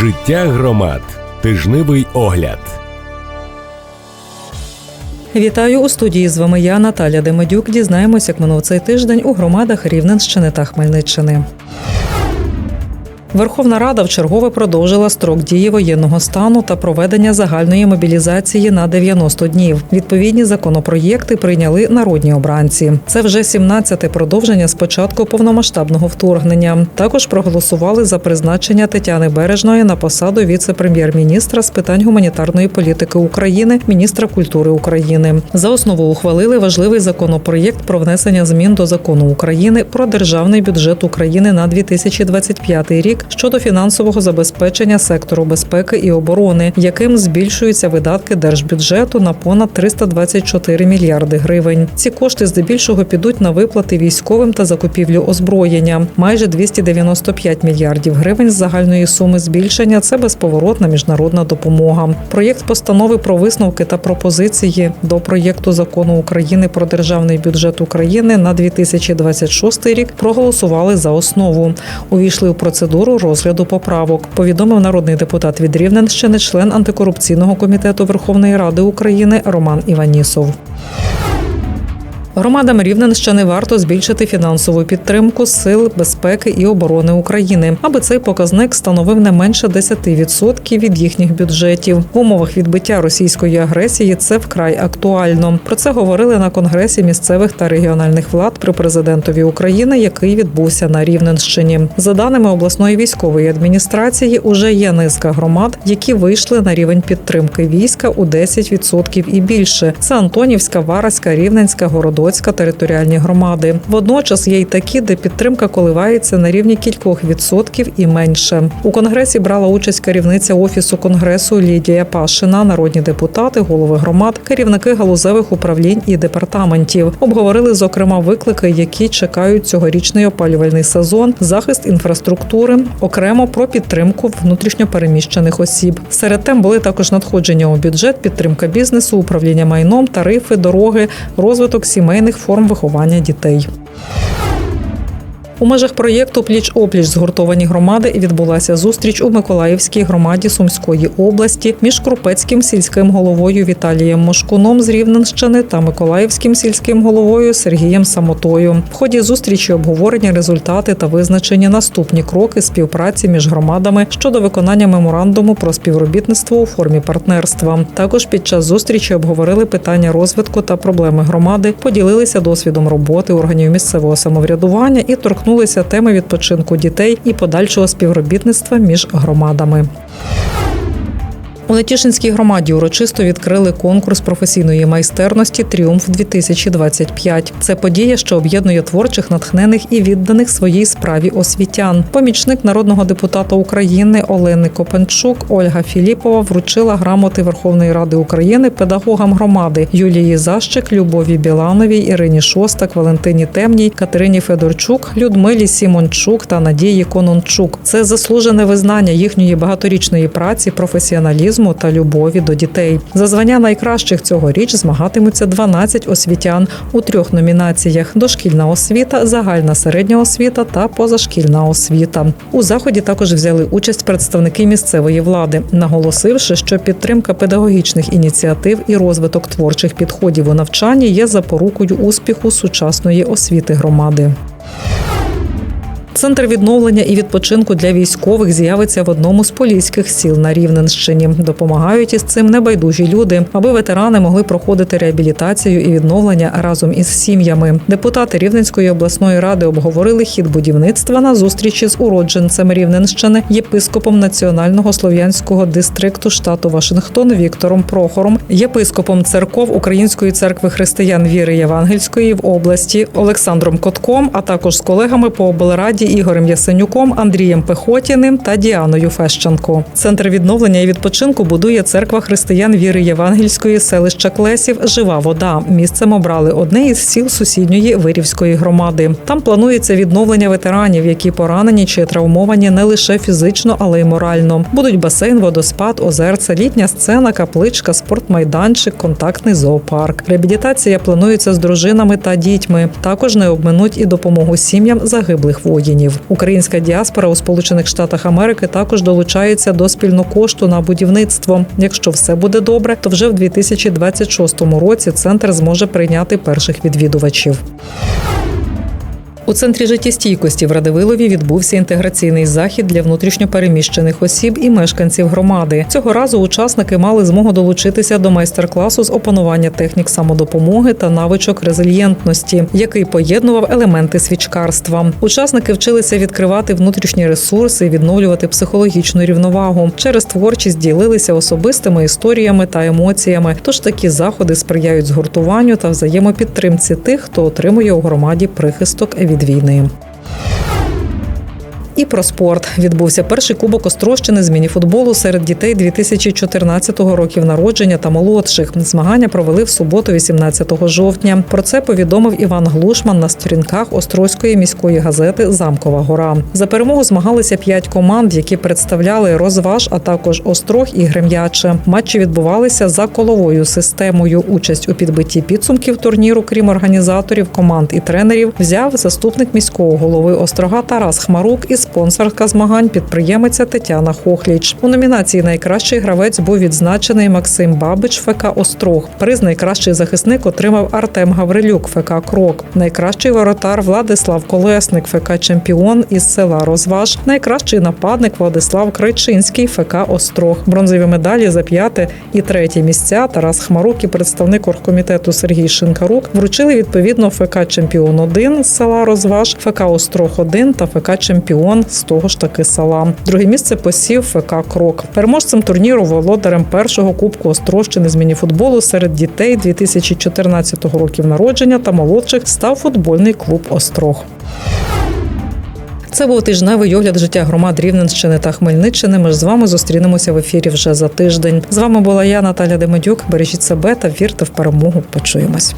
Життя громад. Тижневий огляд. Вітаю у студії. З вами я, Наталя Демедюк. Дізнаємось, як минув цей тиждень у громадах Рівненщини та Хмельниччини. Верховна Рада вчергове продовжила строк дії воєнного стану та проведення загальної мобілізації на 90 днів. Відповідні законопроєкти прийняли народні обранці. Це вже 17-те продовження з початку повномасштабного вторгнення. Також проголосували за призначення Тетяни Бережної на посаду віце-прем'єр-міністра з питань гуманітарної політики України, міністра культури України. За основу ухвалили важливий законопроєкт про внесення змін до закону України про державний бюджет України на 2025 рік щодо фінансового забезпечення сектору безпеки і оборони, яким збільшуються видатки держбюджету на понад 324 мільярди гривень. Ці кошти здебільшого підуть на виплати військовим та закупівлю озброєння. Майже 295 мільярдів гривень з загальної суми збільшення це безповоротна міжнародна допомога. Проєкт постанови про висновки та пропозиції до проєкту закону України про державний бюджет України на 2026 рік проголосували за основу. Увійшли у процедуру розгляду поправок. Повідомив народний депутат від Рівненщини, член антикорупційного комітету Верховної Ради України Роман Іванісов. Громадам Рівненщини варто збільшити фінансову підтримку сил безпеки і оборони України, аби цей показник становив не менше 10% від їхніх бюджетів. В умовах відбиття російської агресії це вкрай актуально. Про це говорили на конгресі місцевих та регіональних влад при президентові України, який відбувся на Рівненщині. За даними обласної військової адміністрації, уже є низка громад, які вийшли на рівень підтримки війська у 10% і більше. Це Антонівська, Вараська, Рівненська, Городоцька територіальні громади. Водночас є й такі, де підтримка коливається на рівні кількох відсотків і менше. У конгресі брала участь керівниця офісу конгресу Лідія Пашина, народні депутати, голови громад, керівники галузевих управлінь і департаментів. Обговорили зокрема виклики, які чекають цьогорічний опалювальний сезон, захист інфраструктури, окремо про підтримку внутрішньопереміщених осіб. Серед тем були також надходження у бюджет, підтримка бізнесу, управління майном, тарифи, дороги, розвиток сімейних форм виховання дітей. У межах проєкту Пліч опліч згуртовані громади відбулася зустріч у Миколаївській громаді Сумської області між Крупецьким сільським головою Віталієм Мошкуном з Рівненщини та Миколаївським сільським головою Сергієм Самотою. В ході зустрічі обговорені результати та визначені наступні кроки співпраці між громадами щодо виконання меморандуму про співробітництво у формі партнерства. Також під час зустрічі обговорили питання розвитку та проблеми громади, поділилися досвідом роботи органів місцевого самоврядування і торкнулися торкнулися теми відпочинку дітей і подальшого співробітництва між громадами. У Нетішинській громаді урочисто відкрили конкурс професійної майстерності Тріумф 2025 Це подія, що об'єднує творчих, натхнених і відданих своїй справі освітян. Помічник народного депутата України Олени Копенчук Ольга Філіпова вручила грамоти Верховної Ради України педагогам громади Юлії Защик, Любові Білановій, Ірині Шостак, Валентині Темній, Катерині Федорчук, Людмилі Сімончук та Надії Конончук. Це заслужене визнання їхньої багаторічної праці, професіоналізму та любові до дітей. За звання найкращих цьогоріч змагатимуться 12 освітян у трьох номінаціях: дошкільна освіта, загальна середня освіта та позашкільна освіта. У заході також взяли участь представники місцевої влади, наголосивши, що підтримка педагогічних ініціатив і розвиток творчих підходів у навчанні є запорукою успіху сучасної освіти громади. Центр відновлення і відпочинку для військових з'явиться в одному з поліських сіл на Рівненщині. Допомагають із цим небайдужі люди, аби ветерани могли проходити реабілітацію і відновлення разом із сім'ями. Депутати Рівненської обласної ради обговорили хід будівництва на зустрічі з уродженцем Рівненщини, єпископом національного слов'янського дистрикту штату Вашингтон Віктором Прохором, єпископом церков Української церкви християн віри Євангельської в області Олександром Котком, а також з колегами по облраді. Ігорем Ясенюком, Андрієм Пехотіним та Діаною Фещенко. Центр відновлення і відпочинку будує церква християн віри Євангельської селища Клесів Жива вода. Місцем обрали одне із сіл сусідньої Вирівської громади. Там планується відновлення ветеранів, які поранені чи травмовані не лише фізично, але й морально. Будуть басейн, водоспад, озерце, літня сцена, капличка, спортмайданчик, контактний зоопарк. Реабілітація планується з дружинами та дітьми. Також не обминуть і допомогу сім'ям загиблих воїнів. Воїнів. Українська діаспора у Сполучених Штатах Америки також долучається до спільнокошту на будівництво. Якщо все буде добре, то вже в 2026 році центр зможе прийняти перших відвідувачів. У центрі життєстійкості в Радивилові відбувся інтеграційний захід для внутрішньопереміщених осіб і мешканців громади. Цього разу учасники мали змогу долучитися до майстер-класу з опанування технік самодопомоги та навичок резильєнтності, який поєднував елементи свічкарства. Учасники вчилися відкривати внутрішні ресурси відновлювати психологічну рівновагу. Через творчість ділилися особистими історіями та емоціями. Тож такі заходи сприяють згуртуванню та взаємопідтримці тих, хто отримує у громаді прихисток від війни. І про спорт відбувся перший кубок Острощини з мініфутболу серед дітей 2014 років народження та молодших. Змагання провели в суботу, 18 жовтня. Про це повідомив Іван Глушман на сторінках Острозької міської газети Замкова гора. За перемогу змагалися п'ять команд, які представляли розваж, а також острог і грем'яче. Матчі відбувалися за коловою системою. Участь у підбитті підсумків турніру, крім організаторів, команд і тренерів, взяв заступник міського голови острога Тарас Хмарук і спонсорка змагань підприємиця Тетяна Хохліч. У номінації Найкращий гравець був відзначений Максим Бабич ФК Острог. Приз найкращий захисник отримав Артем Гаврилюк ФК Крок. Найкращий воротар Владислав Колесник ФК Чемпіон із села Розваж. Найкращий нападник Владислав Крайчинський ФК Острог. Бронзові медалі за п'яте і третє місця Тарас Хмарук і представник оргкомітету Сергій Шинкарук вручили відповідно ФК Чемпіон 1 з села Розваж, ФК Острог 1 та ФК Чемпіон з того ж таки села. Друге місце посів ФК Крок. Переможцем турніру володарем першого кубку Острощини з мініфутболу серед дітей 2014 років народження та молодших став футбольний клуб Острог. Це був тижневий огляд життя громад Рівненщини та Хмельниччини. Ми ж з вами зустрінемося в ефірі вже за тиждень. З вами була я, Наталя Демедюк. Бережіть себе та вірте в перемогу. Почуємось.